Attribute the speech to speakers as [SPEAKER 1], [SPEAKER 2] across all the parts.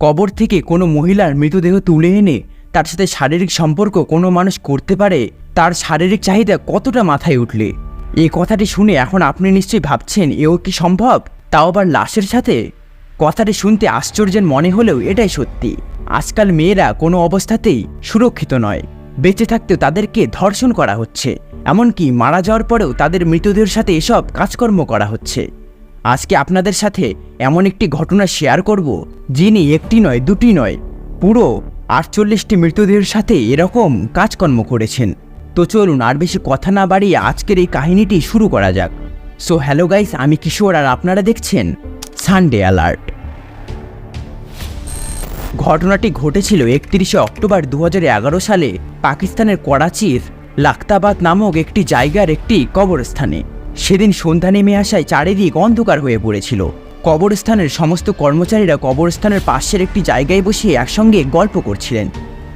[SPEAKER 1] কবর থেকে কোনো মহিলার মৃতদেহ তুলে এনে তার সাথে শারীরিক সম্পর্ক কোনো মানুষ করতে পারে, তার শারীরিক চাহিদা কতটা মাথায় উঠলে? এই কথাটি শুনে এখন আপনি নিশ্চয়ই ভাবছেন, এও কি সম্ভব? তাও আবার লাশের সাথে? কথাটি শুনতে আশ্চর্যের মনে হলেও এটাই সত্যি। আজকাল মেয়েরা কোনো অবস্থাতেই সুরক্ষিত নয়। বেঁচে থাকতেও তাদেরকে ধর্ষণ করা হচ্ছে। এমনকি মারা যাওয়ার পরেও তাদের মৃতদেহের সাথে এসব কাজকর্ম করা হচ্ছে। আজকে আপনাদের সাথে এমন একটি ঘটনা শেয়ার করব, যিনি একটি নয়, দুটি নয়, পুরো আটচল্লিশটি মৃতদেহের সাথে এরকম কাজকর্ম করেছেন। তো চলুন আর বেশি কথা না বাড়িয়ে আজকের এই কাহিনীটি শুরু করা যাক। সো হ্যালো গাইস আমি কিশোর আর আপনারা দেখছেন সানডে অ্যালার্ট ঘটনাটি ঘটেছিল একত্রিশে অক্টোবর দু হাজার এগারো সালে পাকিস্তানের করাচির লাখতাবাদ নামক একটি জায়গার একটি কবরস্থানে। সেদিন সন্ধ্যা নেমে আসায় চারিদিক অন্ধকার হয়ে পড়েছিল। কবরস্থানের সমস্ত কর্মচারীরা কবরস্থানের পাশের একটি জায়গায় বসে একসঙ্গে গল্প করছিলেন।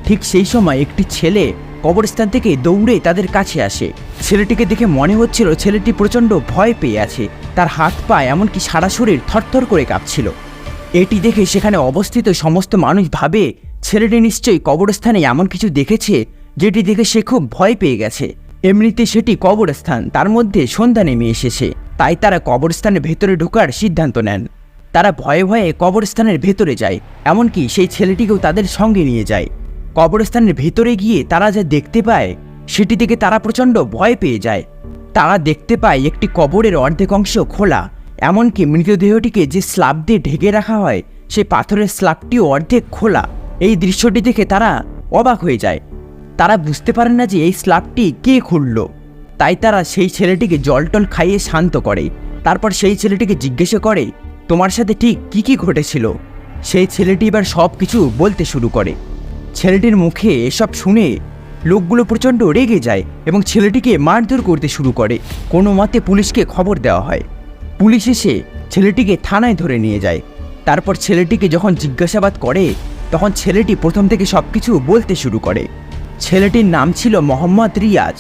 [SPEAKER 1] ঠিক সেই সময় একটি ছেলে কবরস্থান থেকে দৌড়ে তাদের কাছে আসে। ছেলেটিকে দেখে মনে হচ্ছিল ছেলেটি প্রচণ্ড ভয় পেয়ে আছে। তার হাত পা এমনকি সারা শরীর থরথর করে কাঁপছিল। এটি দেখে সেখানে অবস্থিত সমস্ত মানুষ ভাবে, ছেলেটি নিশ্চয়ই কবরস্থানে এমন কিছু দেখেছে, যেটি দেখে সে খুব ভয় পেয়ে গেছে। এমনিতে সেটি কবরস্থান, তার মধ্যে সন্ধ্যা নেমে এসেছে। তাই তারা কবরস্থানের ভেতরে ঢোকার সিদ্ধান্ত নেন। তারা ভয়ে ভয়ে কবরস্থানের ভেতরে যায়, এমনকি সেই ছেলেটিকেও তাদের সঙ্গে নিয়ে যায়। কবরস্থানের ভেতরে গিয়ে তারা যা দেখতে পায়, সেটি থেকে তারা প্রচণ্ড ভয় পেয়ে যায়। তারা দেখতে পায় একটি কবরের অর্ধেক অংশ খোলা, এমনকি মৃতদেহটিকে যে স্ল্যাব দিয়ে ঢেকে রাখা হয় সেই পাথরের স্ল্যাবটিও অর্ধেক খোলা। এই দৃশ্যটি দেখে তারা অবাক হয়ে যায়। তারা বুঝতে পারেন না যে এই স্ল্যাবটি কে খুলল। তাই তারা সেই ছেলেটিকে জল টল খাইয়ে শান্ত করে। তারপর সেই ছেলেটিকে জিজ্ঞাসা করে, তোমার সাথে ঠিক কি কি ঘটেছিল? সেই ছেলেটি এবার সব কিছু বলতে শুরু করে। ছেলেটির মুখে এসব শুনে লোকগুলো প্রচণ্ড রেগে যায় এবং ছেলেটিকে মারধর করতে শুরু করে। কোনো মতে পুলিশকে খবর দেওয়া হয়। পুলিশ এসে ছেলেটিকে থানায় ধরে নিয়ে যায়। তারপর ছেলেটিকে যখন জিজ্ঞাসাবাদ করে, তখন ছেলেটি প্রথম থেকে সব কিছু বলতে শুরু করে। ছেলেটির নাম ছিল মোহাম্মদ রিয়াজ।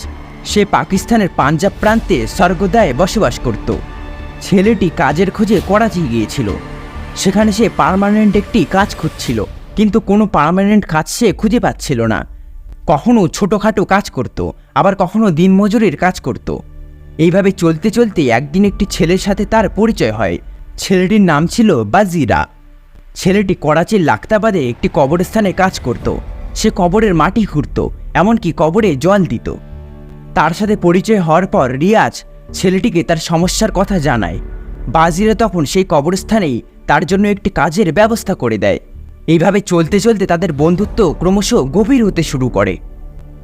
[SPEAKER 1] সে পাকিস্তানের পাঞ্জাব প্রান্তে স্বর্গদায় বসবাস করত। ছেলেটি কাজের খোঁজে করাচি গিয়েছিল। সেখানে সে পার্মানেন্ট একটি কাজ খুঁজছিল, কিন্তু কোনো পার্মানেন্ট কাজ সে খুঁজে পাচ্ছিল না। কখনো ছোটোখাটো কাজ করত, আবার কখনো দিনমজুরির কাজ করত। এইভাবে চলতে চলতে একদিন একটি ছেলের সাথে তার পরিচয় হয়। ছেলেটির নাম ছিল বাজিরা। ছেলেটি করাচির লাক্তাবাদে একটি কবরস্থানে কাজ করত। সে কবরের মাটি খুঁড়ত, এমনকি কবরে জল দিত। তার সাথে পরিচয় হওয়ার পর রিয়াজ ছেলেটিকে তার সমস্যার কথা জানায়। বাজিরা তখন সেই কবরস্থানেই তার জন্য একটি কাজের ব্যবস্থা করে দেয়। এইভাবে চলতে চলতে তাদের বন্ধুত্ব ক্রমশ গভীর হতে শুরু করে।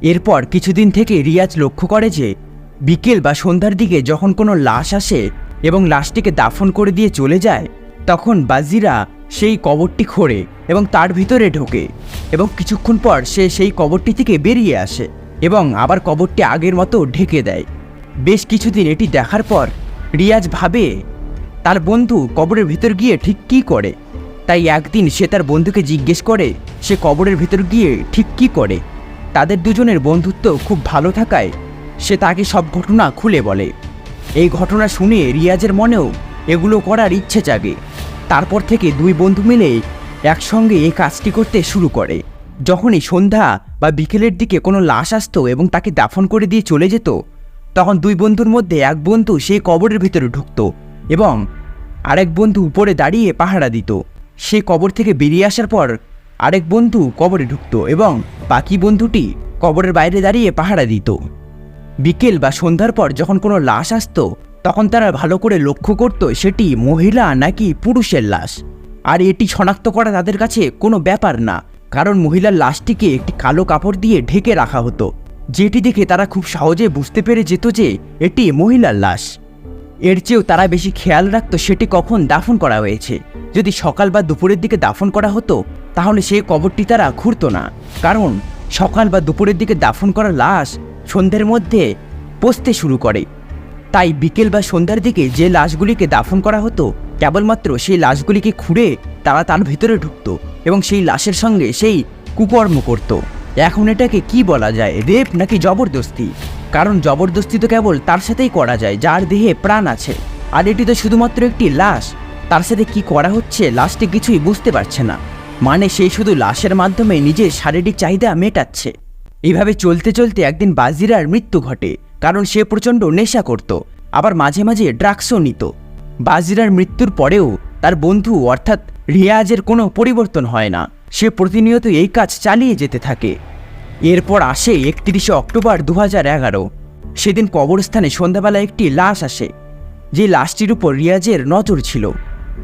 [SPEAKER 1] এরপর কিছুদিন থেকে রিয়াজ লক্ষ্য করে যে, বিকেল বা সন্ধ্যার দিকে যখন কোনো লাশ আসে এবং লাশটিকে দাফন করে দিয়ে চলে যায়, তখন বাজিরা সেই কবরটি খোঁড়ে এবং তার ভিতরে ঢোকে এবং কিছুক্ষণ পর সে সেই কবরটি থেকে বেরিয়ে আসে এবং আবার কবরটি আগের মতো ঢেকে দেয়। বেশ কিছুদিন এটি দেখার পর রিয়াজ ভাবে, তার বন্ধু কবরের ভিতর গিয়ে ঠিক কী করে? তাই একদিন সে তার বন্ধুকে জিজ্ঞেস করে, সে কবরের ভিতর গিয়ে ঠিক কী করে? তাদের দুজনের বন্ধুত্ব খুব ভালো থাকায় সে তাকে সব ঘটনা খুলে বলে। এই ঘটনা শুনে রিয়াজের মনেও এগুলো করার ইচ্ছে জাগে। তারপর থেকে দুই বন্ধু মিলে একসঙ্গে এই কাজটি করতে শুরু করে। যখনই সন্ধ্যা বা বিকেলের দিকে কোনো লাশ আসতো এবং তাকে দাফন করে দিয়ে চলে যেত, তখন দুই বন্ধুর মধ্যে এক বন্ধু সেই কবরের ভিতরে ঢুকতো এবং আরেক বন্ধু উপরে দাঁড়িয়ে পাহারা দিত। সে কবর থেকে বেরিয়ে আসার পর আরেক বন্ধু কবরে ঢুকতো এবং বাকি বন্ধুটি কবরের বাইরে দাঁড়িয়ে পাহারা দিত। বিকেল বা সন্ধ্যার পর যখন কোনো লাশ আসতো তখন তারা ভালো করে লক্ষ্য করত সেটি মহিলা নাকি পুরুষের লাশ। আর এটি শনাক্ত করা তাদের কাছে কোনো ব্যাপার না, কারণ মহিলার লাশটিকে একটি কালো কাপড় দিয়ে ঢেকে রাখা হতো, যেটি দেখে তারা খুব সহজে বুঝতে পেরে যেত যে এটি মহিলার লাশ। এর চেয়েও তারা বেশি খেয়াল রাখত সেটি কখন দাফন করা হয়েছে। যদি সকাল বা দুপুরের দিকে দাফন করা হতো, তাহলে সেই কবরটি তারা খুঁড়তো না। কারণ সকাল বা দুপুরের দিকে দাফন করা লাশ সন্ধ্যের মধ্যে পচতে শুরু করে। তাই বিকেল বা সন্ধ্যার দিকে যে লাশগুলিকে দাফন করা হতো, কেবলমাত্র সেই লাশগুলিকে খুঁড়ে তারা তার ভিতরে ঢুকতো এবং সেই লাশের সঙ্গে সেই কুকর্ম করত। এখন এটাকে কি বলা যায়, রেপ নাকি জবরদস্তি? কারণ জবরদস্তি তো কেবল তার সাথেই করা যায়, যার দেহে প্রাণ আছে। আর এটি তো শুধুমাত্র একটি লাশ, তার সাথে কি করা হচ্ছে লাশটি কিছুই বুঝতে পারছে না। মানে সেই শুধু লাশের মাধ্যমে নিজের শারীরিক চাহিদা মেটাচ্ছে। এভাবে চলতে চলতে একদিন বাজিরার মৃত্যু ঘটে। কারণ সে প্রচণ্ড নেশা করত, আবার মাঝে মাঝে ড্রাগসও নিত। বাজিরার মৃত্যুর পরেও তার বন্ধু অর্থাৎ রিয়াজের কোনো পরিবর্তন হয় না। সে প্রতিনিয়ত এই কাজ চালিয়ে যেতে থাকে। এরপর আসে একত্রিশে অক্টোবর দু সেদিন কবরস্থানে সন্ধ্যাবেলা একটি লাশ আসে, যে লাশটির উপর রিয়াজের নজর ছিল।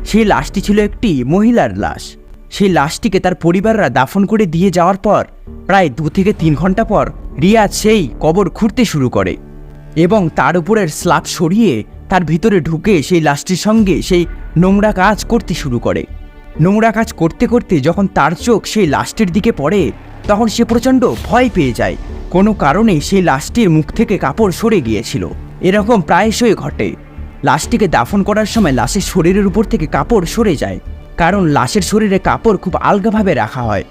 [SPEAKER 1] সেই লাশটি ছিল একটি মহিলার লাশ। সেই লাশটিকে তার পরিবাররা দাফন করে দিয়ে যাওয়ার পর, প্রায় দু থেকে তিন ঘণ্টা পর রিয়াজ সেই কবর খুঁড়তে শুরু করে এবং তার উপরের স্ল্যাব সরিয়ে তার ভিতরে ঢুকে সেই লাশটির সঙ্গে সেই নোংরা কাজ করতে শুরু করে। নোংরা কাজ করতে করতে যখন তার চোখ সেই লাশটির দিকে পড়ে, তখন সে প্রচণ্ড ভয় পেয়ে যায়। কোনো কারণে সেই লাশটির মুখ থেকে কাপড় সরে গিয়েছিল। এরকম প্রায়শই ঘটে। লাশটিকে দাফন করার সময় লাশের শরীরের উপর থেকে কাপড় সরে যায়। কারণ লাশের শরীরে কাপড় খুব আলগাভাবে রাখা হয়।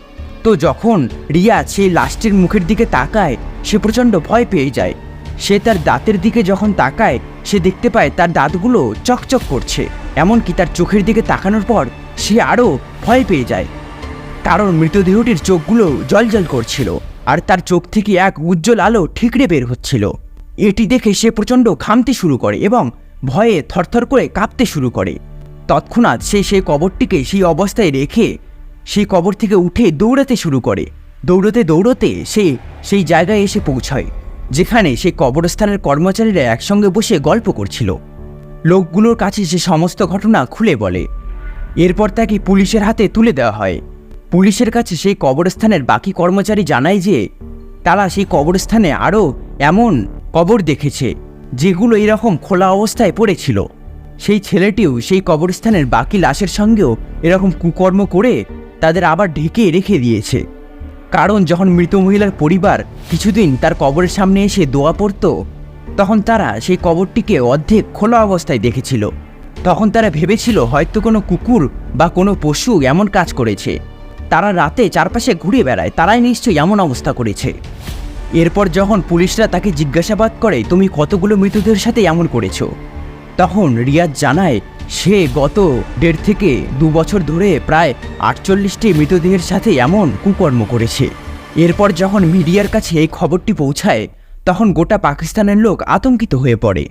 [SPEAKER 1] তো যখন রিয়া সেই লাশটির মুখের দিকে তাকায়, সে প্রচণ্ড ভয় পেয়ে যায়। সে তার দাঁতের দিকে যখন তাকায়, সে দেখতে পায় তার দাঁতগুলো চকচক করছে। এমনকি তার চোখের দিকে তাকানোর পর, সে আরও ভয় পেয়ে যায়। কারণ মৃতদেহটির চোখগুলো জলজল করছিল, আর তার চোখ থেকে এক উজ্জ্বল আলো ঠিকরে বের হচ্ছিল। এটি দেখে সে প্রচণ্ড ঘামতে শুরু করে এবং ভয়ে থরথর করে কাঁপতে শুরু করে। তৎক্ষণাৎ সে সেই কবরটিকে সেই অবস্থায় রেখে সেই কবর থেকে উঠে দৌড়াতে শুরু করে। দৌড়তে দৌড়তে সে সেই জায়গায় এসে পৌঁছায়, যেখানে সেই কবরস্থানের কর্মচারীরা একসঙ্গে বসে গল্প করছিল। লোকগুলোর কাছে সে সমস্ত ঘটনা খুলে বলে। এরপর তাকে পুলিশের হাতে তুলে দেওয়া হয়। পুলিশের কাছে সেই কবরস্থানের বাকি কর্মচারী জানায় যে, তারা সেই কবরস্থানে আরও এমন কবর দেখেছে, যেগুলো এরকম খোলা অবস্থায় পড়েছিল। সেই ছেলেটিও সেই কবরস্থানের বাকি লাশের সঙ্গেও এরকম কুকর্ম করে তাদের আবার ঢেকে রেখে দিয়েছে। কারণ যখন মৃত মহিলার পরিবার কিছুদিন তার কবরের সামনে এসে দোয়া পড়তো, তখন তারা সেই কবরটিকে অর্ধেক খোলা অবস্থায় দেখেছিল। তখন তারা ভেবেছিল হয়তো কোনো কুকুর বা কোনো পশু এমন কাজ করেছে। তারা রাতে চারপাশে ঘুরে বেড়ায়, তারাই নিশ্চয়ই এমন অবস্থা করেছে। এরপর যখন পুলিশরা তাকে জিজ্ঞাসাবাদ করে, তুমি কতগুলো মৃতদেহের সাথে এমন করেছ? তখন রিয়াজ জানায়, সে গত দেড় থেকে দু বছর ধরে প্রায় আটচল্লিশটি মৃতদেহের সাথে এমন কুকর্ম করেছে। এরপর যখন মিডিয়ার কাছে এই খবরটি পৌঁছায়, তখন গোটা পাকিস্তানের লোক আতঙ্কিত হয়ে পড়ে।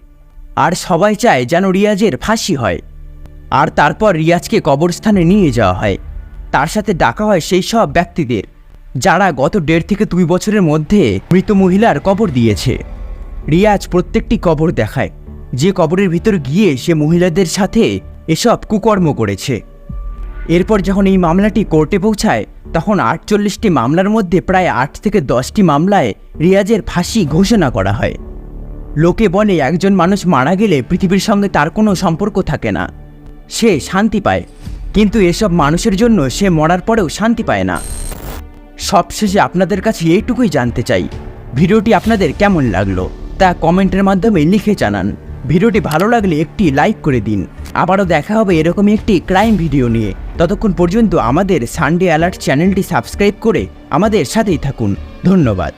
[SPEAKER 1] আর সবাই চায় যেন রিয়াজের ফাঁসি হয়। আর তারপর রিয়াজকে কবরস্থানে নিয়ে যাওয়া হয়। তার সাথে ডাকা হয় সেই সব ব্যক্তিদের, যারা গত দেড় থেকে দুই বছরের মধ্যে মৃত মহিলার কবর দিয়েছে। রিয়াজ প্রত্যেকটি কবর দেখায়। যে কবরের ভিতর গিয়ে সে মহিলাদের সাথে এসব কুকর্ম করেছে। এরপর যখন এই মামলাটি কোর্টে পৌঁছায়, তখন আটচল্লিশটি মামলার মধ্যে প্রায় আট থেকে দশটি মামলায় রিয়াজের ফাঁসি ঘোষণা করা হয়। লোকে বলে একজন মানুষ মারা গেলে পৃথিবীর সঙ্গে তার কোনো সম্পর্ক থাকে না। সে শান্তি পায়, কিন্তু এসব মানুষের জন্য সে মরার পরেও শান্তি পায় না। সবশেষে আপনাদের কাছে এইটুকুই জানতে চাই। ভিডিওটি আপনাদের কেমন লাগল তা কমেন্টের মাধ্যমে লিখে জানান। ভিডিওটি ভালো লাগলে একটি লাইক করে দিন। আবারও দেখা হবে এরকমই একটি ক্রাইম ভিডিও নিয়ে। ততক্ষণ পর্যন্ত আমাদের সানডে অ্যালার্ট চ্যানেলটি সাবস্ক্রাইব করে আমাদের সাথেই থাকুন। ধন্যবাদ।